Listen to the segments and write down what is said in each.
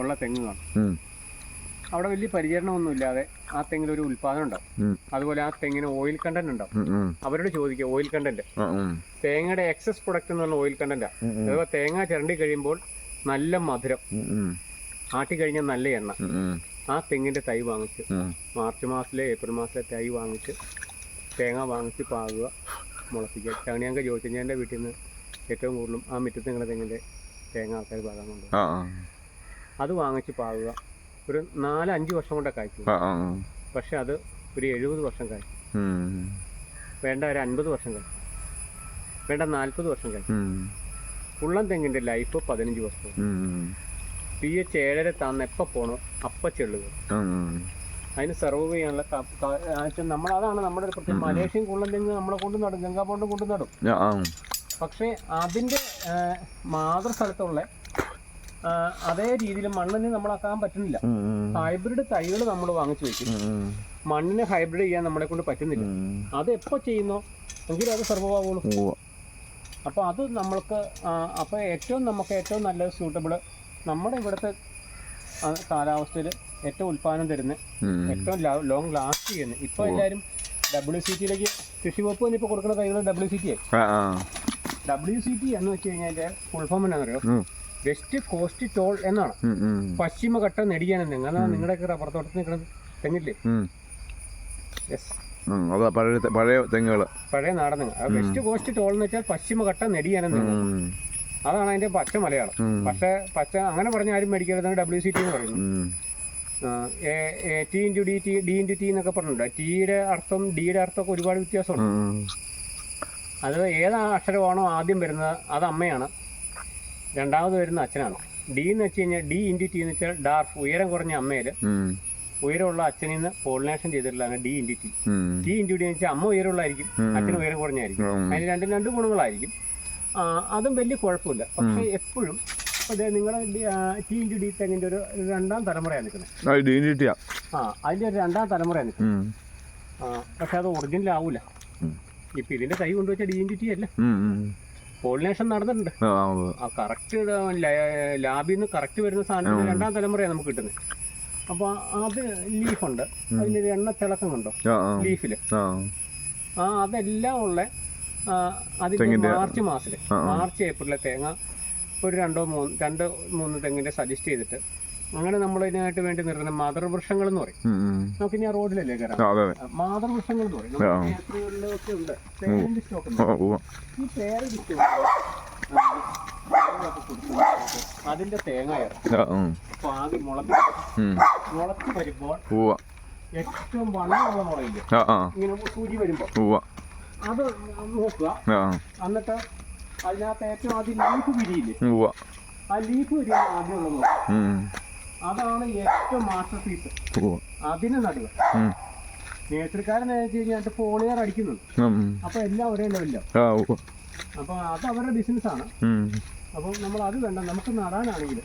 ഉള്ള തെങ്ങ് കാണും അവിടെ വലിയ പരിചരണമൊന്നും ഇല്ലാതെ ആ തെങ്ങിൽ ഒരു ഉൽപാദനം ഉണ്ടാവും അതുപോലെ ആ തെങ്ങിന് ഓയിൽ കണ്ടന്റ് ഉണ്ടാവും. അവരോട് ചോദിക്കുക ഓയിൽ കണ്ടന്റ് തേങ്ങയുടെ എക്സസ് പ്രൊഡക്റ്റ് എന്ന് പറഞ്ഞ ഓയിൽ കണ്ടന്റാ അഥവാ തേങ്ങ ചിരണ്ടി കഴിയുമ്പോൾ നല്ല മധുരം. ആട്ടി കഴിഞ്ഞാൽ നല്ല എണ്ണ. ആ തെങ്ങിന്റെ തൈ വാങ്ങിച്ച്. മാർച്ച് മാസത്തിലെ ഏപ്രിൽ മാസത്തിലെ തൈ വാങ്ങിച്ച് തേങ്ങ വാങ്ങിച്ച് പാകുക മുളപ്പിക്കുക. ചാണിയാങ്ക ചോദിച്ചു എന്റെ വീട്ടിൽ നിന്ന് ഏറ്റവും കൂടുതലും ആ മുറ്റത്ത് നിങ്ങളുടെ തെങ്ങിന്റെ തേങ്ങ ആൾക്കാർ പാകാൻ കൊണ്ടുപോകും അത് വാങ്ങിച്ച് പാകുക. ഒരു നാല് അഞ്ച് വർഷം കൊണ്ടേ കായ്ക്കും. പക്ഷെ അത് ഒരു എഴുപത് വർഷം കായ്ക്കും വേണ്ട ഒരു അൻപത് വർഷം കഴിക്കും വേണ്ട നാൽപ്പത് വർഷം കഴിക്കും ഉള്ളം തെങ്ങിന്റെ ലൈഫ് പതിനഞ്ച് വർഷം പി എച്ച് ഏഴര താന്ന് എപ്പോൾ പോണോ? അപ്പം ചെള്ളുക. അതിന് സെർവ് ചെയ്യാനുള്ള നമ്മൾ അതാണ് നമ്മുടെ ഒരു പ്രത്യേകം മലേഷ്യൻ കുള്ളൻ തെങ്ങ് നമ്മളെ കൊണ്ട് നടും ഗംഗാപോണ്ടും കൊണ്ട് നടും. പക്ഷേ അതിന്റെ മാതൃസ്ഥലത്തുള്ള അതേ രീതിയിൽ മണ്ണിന് നമ്മളാക്കാൻ പറ്റുന്നില്ല. ഹൈബ്രിഡ് തൈകൾ നമ്മൾ വാങ്ങിച്ചു വെക്കും. മണ്ണിനെ ഹൈബ്രിഡ് ചെയ്യാൻ നമ്മളെ കൊണ്ട് പറ്റുന്നില്ല. അത് എപ്പോ ചെയ്യുന്നോ? എങ്കിലും അത് സർവ അപ്പൊ അപ്പോൾ അത് നമ്മൾക്ക് അപ്പോൾ ഏറ്റവും നമുക്ക് ഏറ്റവും നല്ല സ്യൂട്ടബിൾ നമ്മുടെ ഇവിടുത്തെ കാലാവസ്ഥയിൽ ഏറ്റവും ഉൽപ്പാദനം തരുന്ന ഏറ്റവും ലോങ് ലാസ്റ്റ് ചെയ്യുന്ന. ഇപ്പൊ എല്ലാവരും ഡബ്ല്യു സി ടിയിലേക്ക് കൃഷി വകുപ്പ് തന്നെ ഇപ്പോൾ കൊടുക്കുന്ന തൈകൾ ഡബ്ല്യു സി ടി ആയി. ഡബ്ല്യു സി ടി എന്ന് വെച്ച് കഴിഞ്ഞാൽ ഫുൾ ഫോം എന്നാണെന്നറിയോ വെസ്റ്റ് കോസ്റ്റ് ടോൾ എന്നാണ്. പശ്ചിമഘട്ടം പശ്ചിമഘട്ട നെടിയാനെന്ന് അതാണ് നിങ്ങളുടെയൊക്കെ റബ്ബർ തോട്ടത്തിൽ നിൽക്കുന്നത് തെങ്ങില്ലേ? യെസ് അതാ പഴയ പഴയ തെങ്ങുകൾ പഴയ നാടൻ തെങ്ങ്. വെസ്റ്റ് കോസ്റ്റ് ടോൾ എന്ന് വെച്ചാൽ പശ്ചിമഘട്ട നെടിയാനെന്ന് അതാണ് അതിന്റെ പച്ച മലയാളം. പക്ഷേ പച്ച അങ്ങനെ പറഞ്ഞ ആരും മേടിക്കരുത് ഡബ്ല്യു സി ടി എന്ന് പറയുന്നു. T into D T D into T എന്നൊക്കെ പറഞ്ഞിട്ടുണ്ട്. ടിയുടെ അർത്ഥം ഡിയുടെ അർത്ഥമൊക്കെ ഒരുപാട് വ്യത്യാസമുണ്ട്. അത് ഏത് അക്ഷരമാണോ ആദ്യം വരുന്നത് അത് അമ്മയാണ്. രണ്ടാമത് വരുന്ന അച്ഛനാണ്. ഡി എന്ന് വെച്ച് കഴിഞ്ഞാൽ ഡി ഇന്റു ടി എന്ന് വെച്ചാൽ ഡാർഫ് ഉയരം കുറഞ്ഞ അമ്മയിൽ ഉയരമുള്ള അച്ഛനിൽ നിന്ന് പോളിനേഷൻ ചെയ്തിട്ടുള്ളതാണ് D into T T into D എന്ന് വെച്ചാൽ അമ്മ ഉയരമുള്ളതായിരിക്കും അച്ഛൻ ഉയരം കുറഞ്ഞായിരിക്കും അതിന് രണ്ടും രണ്ട് ഗുണങ്ങളായിരിക്കും. അതും വലിയ കുഴപ്പമില്ല. പക്ഷെ എപ്പോഴും അതെ നിങ്ങളുടെ ടി ഇന്റു ഡി തെങ്ങിന്റെ ഒരു രണ്ടാം തലമുറയാണ് നിൽക്കുന്നത്. ആ അതിന്റെ ഒരു രണ്ടാം തലമുറയാണ് നിൽക്കുന്നത്. പക്ഷെ അത് ഒറിജിനൽ ആവൂല. ഇപ്പൊ ഇതിന്റെ തൈ കൊണ്ടുവച്ച ഡി ഇന്റു ടി അല്ല? പോളിനേഷൻ നടന്നിട്ടുണ്ട്. ആ കറക്റ്റ് ലാബിൽ നിന്ന് കറക്റ്റ് വരുന്ന സാധനം രണ്ടാം തലമുറയാണ് നമുക്ക് കിട്ടുന്നത്. അപ്പൊ അത് ലീഫുണ്ട് ഒരു എണ്ണ തിളക്കം കണ്ടോ ലീഫിൽ ആ. അതെല്ലാം ഉള്ള അതിന്റെ മാർച്ച് മാസത്തിൽ. മാർച്ച് ഏപ്രിലെ തേങ്ങ ഒരു രണ്ടോ മൂന്ന് രണ്ട് മൂന്ന് തെങ്ങിന്റെ സജസ്റ്റ് ചെയ്തിട്ട് അങ്ങനെ നമ്മൾ ഇതിനായിട്ട് വേണ്ടി നിർത്തുന്ന മാതൃവൃക്ഷങ്ങൾ എന്ന് പറയും. നമുക്ക് ഇനി ആ റോഡിലല്ലേ കയറാം മാതൃവൃക്ഷങ്ങൾ എന്ന് പറയും. നമ്മുടെ ഉണ്ട്. പേരിന്റെ സ്റ്റോക്ക്. ഈ പേരിന്റെ സ്റ്റോക്ക് അതിന്റെ തേങ്ങ ഇറക്കും പാതി മുളച്ച്. മുളച്ച് വരുമ്പോൾ ഏറ്റവും വണ്ണമുള്ള മുളയില്ലേ ഇങ്ങനെ സൂചി വരുമ്പോ. അത് നോക്കുക. എന്നിട്ട് അതിനകത്ത് ഏറ്റവും ആദ്യം ലീഫ് പിരിയില്ലേ. ആ ലീഫ് ആദ്യം ഉള്ളത്. നോക്കുക. അതാണ് ഏറ്റവും മാസ്റ്റർ പീസ് അതിനെ നടുക നേത്രക്കാരൻ നേതൃക്കാരൻ കഴിഞ്ഞാൽ പോളിയർ അടിക്കുന്നത്. അപ്പൊ എല്ലാം ഒരേ ലെവലില്ല അപ്പൊ അത് അവരുടെ ബിസിനസ് ആണ്. അപ്പൊ നമ്മൾ അത് വേണ്ട നമുക്ക് നടാനാണെങ്കിൽ.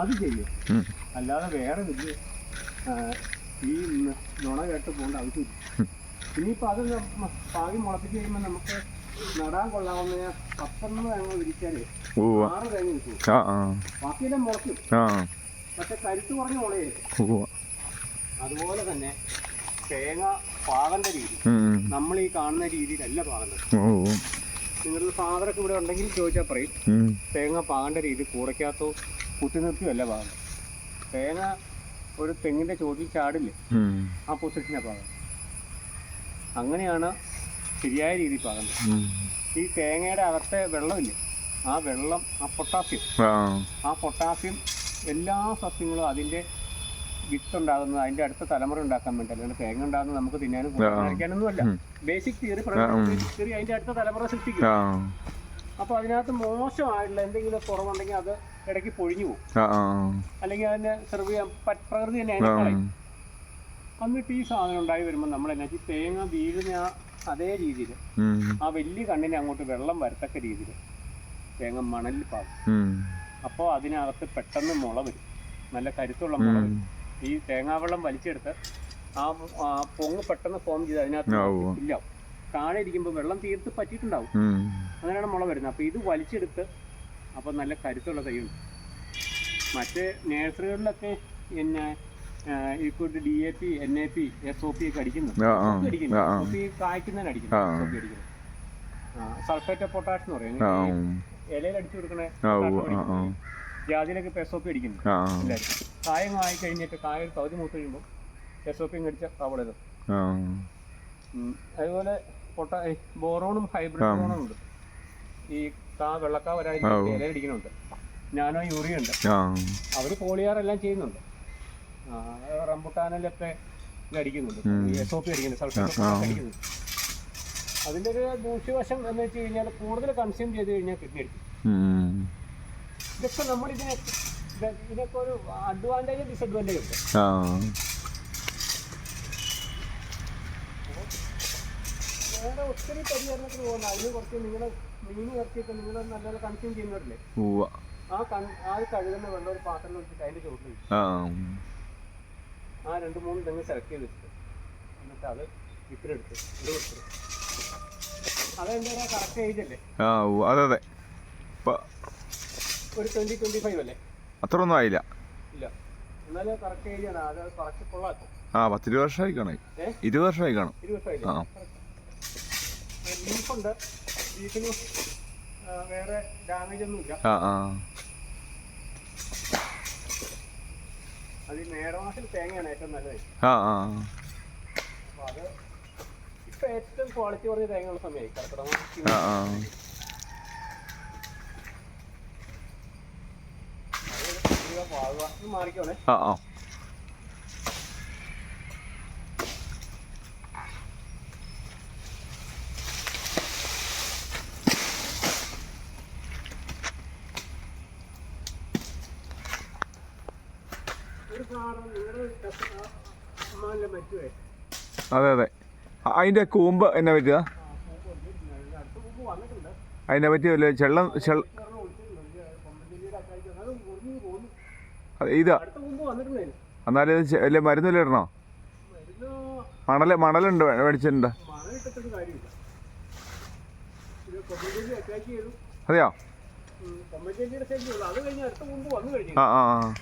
അത് ചെയ്യും. അല്ലാതെ വേറെ വലിയ ഈ നുണ കേട്ട് പോകേണ്ട ആവശ്യമില്ല. ഇനിയിപ്പോൾ അത് പാകി മുളപ്പിച്ച് കഴിയുമ്പോൾ നമുക്ക് നടാൻ കൊള്ളാവുന്ന പത്തൊന്ന് തേങ്ങ വിരിച്ചാൽ ഉവ്വ. ആറ് തേങ്ങ കിട്ടും ബാക്കിയെല്ലാം മുളക്കും പക്ഷെ കരുത്ത് കുറഞ്ഞ മുളയായിരിക്കും അതുപോലെ തന്നെ തേങ്ങ പാകന്റെ രീതി. നമ്മൾ ഈ കാണുന്ന രീതിയിലല്ല പാകുന്നത്. നിങ്ങളുടെ ഫാദറൊക്കെ ഇവിടെ ഉണ്ടെങ്കിൽ ചോദിച്ചാൽ പറയും. തേങ്ങ പാകേണ്ട രീതി കൂടയ്ക്കകത്തോ കുത്തി നിർത്തിയല്ല പാകുന്നത് തേങ്ങ ഒരു തെങ്ങിന്റെ ചോട്ടിൽ ചാടില്ലേ? ആ പൊസിഷനെ പാകം അങ്ങനെയാണ് ശരിയായ രീതി പാകുന്നത് ഈ തേങ്ങയുടെ അകത്തെ വെള്ളമില്ലേ? ആ വെള്ളം ആ പൊട്ടാസ്യം. ആ പൊട്ടാസ്യം എല്ലാ സസ്യങ്ങളും അതിന്റെ വിത്തുണ്ടാകുന്നത് അതിന്റെ അടുത്ത തലമുറ ഉണ്ടാക്കാൻ വേണ്ടി. അല്ലാണ്ട് തേങ്ങ ഉണ്ടാകുന്നത് നമുക്ക് തിന്നാനും കഴിക്കാനൊന്നും അല്ല ബേസിക് തിയറി തിയറി അതിന്റെ അടുത്ത തലമുറ സൃഷ്ടിക്കും. അപ്പൊ അതിനകത്ത് മോശമായിട്ടുള്ള എന്തെങ്കിലും കുറവുണ്ടെങ്കിൽ അത് ഇടയ്ക്ക് പൊഴിഞ്ഞു പോകും. അല്ലെങ്കിൽ അതിനെ സെർവ് ചെയ്യാൻ പ്രകൃതി തന്നെ അതിനെ കളയും. എന്നിട്ട് ഈ സാധനം ഉണ്ടായി വരുമ്പോൾ നമ്മൾ എന്നാ തേങ്ങ വീഴുന്ന ആ അതേ രീതിയിൽ ആ വലിയ കണ്ണിനെ അങ്ങോട്ട് വെള്ളം വരത്തക്ക രീതിയിൽ തേങ്ങ മണലിൽ പാകും. അപ്പോൾ അതിനകത്ത് പെട്ടെന്ന് മുള വരും നല്ല കരുത്തുള്ള മുള വരും. ഈ തേങ്ങാവെള്ളം വലിച്ചെടുത്ത് ആ പൊങ്ങ് പെട്ടെന്ന് ഫോം ചെയ്ത് അതിനകത്ത് ഇല്ല താഴെ ഇരിക്കുമ്പോൾ വെള്ളം തീർത്ത് പറ്റിയിട്ടുണ്ടാവും. അങ്ങനെയാണ് മുള വരുന്നത്. അപ്പോൾ ഇത് വലിച്ചെടുത്ത് അപ്പോൾ നല്ല കരുത്തുള്ള തൈയുണ്ട്. മറ്റ് നേഴ്സറികളിലൊക്കെ പിന്നെ ഇക്കൂട്ട് D A P N A P S O P ഒക്കെ അടിക്കുന്നു. അടിക്കുന്നു. കായ്ക്കുന്നതിന് അടിക്കുന്നു. സൾഫേറ്റ് പൊട്ടാഷ് എന്ന് പറയും. ആ ഈ ഇലയിൽ അടിച്ചു കൊടുക്കണേ ജാതിയിലൊക്കെ ഇപ്പോൾ എസ് ഒ പി അടിക്കുന്നു. എല്ലാവരും കായം ആയി കഴിഞ്ഞിട്ട് കായ ഒരു പകുതി മൂത്ത് കഴിയുമ്പോൾ എസ് ഒ പി അടിച്ച അവിടെ അതുപോലെ പൊട്ട ബോറോണും ഹൈബ്രിഡ്. ബോറോണും ഉണ്ട്. ഈ കാ വെള്ളക്കാ വരാതിരിക്കാൻ ആ. ഇല അടിക്കുന്നുണ്ട് നാനോ യൂറിയ ഉണ്ട്. അവർ പോളിയാർ എല്ലാം ചെയ്യുന്നുണ്ട്. റംബുട്ടാനിലൊക്കെ ഇത് അടിക്കുന്നുണ്ട്. S O P. അടിക്കുന്നുണ്ട്. അതിന്റെ ഒരു ദൂഷ്യവശം എന്ന് വെച്ച് കഴിഞ്ഞാൽ കൂടുതൽ കൺസ്യൂം ചെയ്ത് കഴിഞ്ഞാൽ കിഡ്നി. ഇതൊക്കെ നമ്മൾ ഇതിനെ ഇതൊക്കെ ഇതിനൊക്കെ ഒരു അഡ്വാന്റേജ് ഡിസഡ്വാന്റേജ് ഉണ്ട്. വേറെ ഒത്തിരി പരിചരണത്തിന് പോകുന്ന അതിന് കുറച്ച് നിങ്ങൾ മീൻ ഇറക്കിയിട്ട് നിങ്ങൾ നല്ലപോലെ കൺസ്യൂം ചെയ്യുന്നവരില്ലേ? ആ കൺ ആ കഴുകുന്ന വെള്ളം ഒരു പാത്രം വെച്ചിട്ട് അതിന്റെ ചോട്ടിൽ ആ. രണ്ട് മൂന്ന് തെങ്ങ് സെലക്ട് ചെയ്ത് വെച്ചിട്ട്. എന്നിട്ട് അത് വിത്തിലെടുത്ത് ഇത് കൊടുത്തു ആ അതെ അതെ. അത്രയൊന്നും ആയില്ല. ആ പത്തിരുപത് വർഷമായി കാണും? ഇരുപത് വർഷമായി കാണും ആ. വേറെ ഡാമേജ് ഒന്നും ഇല്ല. ആ ആ. അത് മേടമാസത്തിൽ തേങ്ങയാണ് ഏറ്റവും നല്ലത്. ആ ആ. അത് ഇപ്പം ഏറ്റവും ക്വാളിറ്റി കുറഞ്ഞ തേങ്ങയുള്ള സമയമായി ആ ആ. മാറിക്കോണേ ആ. ആ അതെ അതെ. അതിന്റെ കൂമ്പ് എന്നെ പറ്റുക? അതിനെ പറ്റി വല്ല ചെള്ളം ഇതാ. എന്നാലും ഇത് മരുന്ന് വല്ല ഇടണോ? മണൽ മണലുണ്ട് മേടിച്ചിട്ടുണ്ട്. അതെയോ? ആ ആ ആ.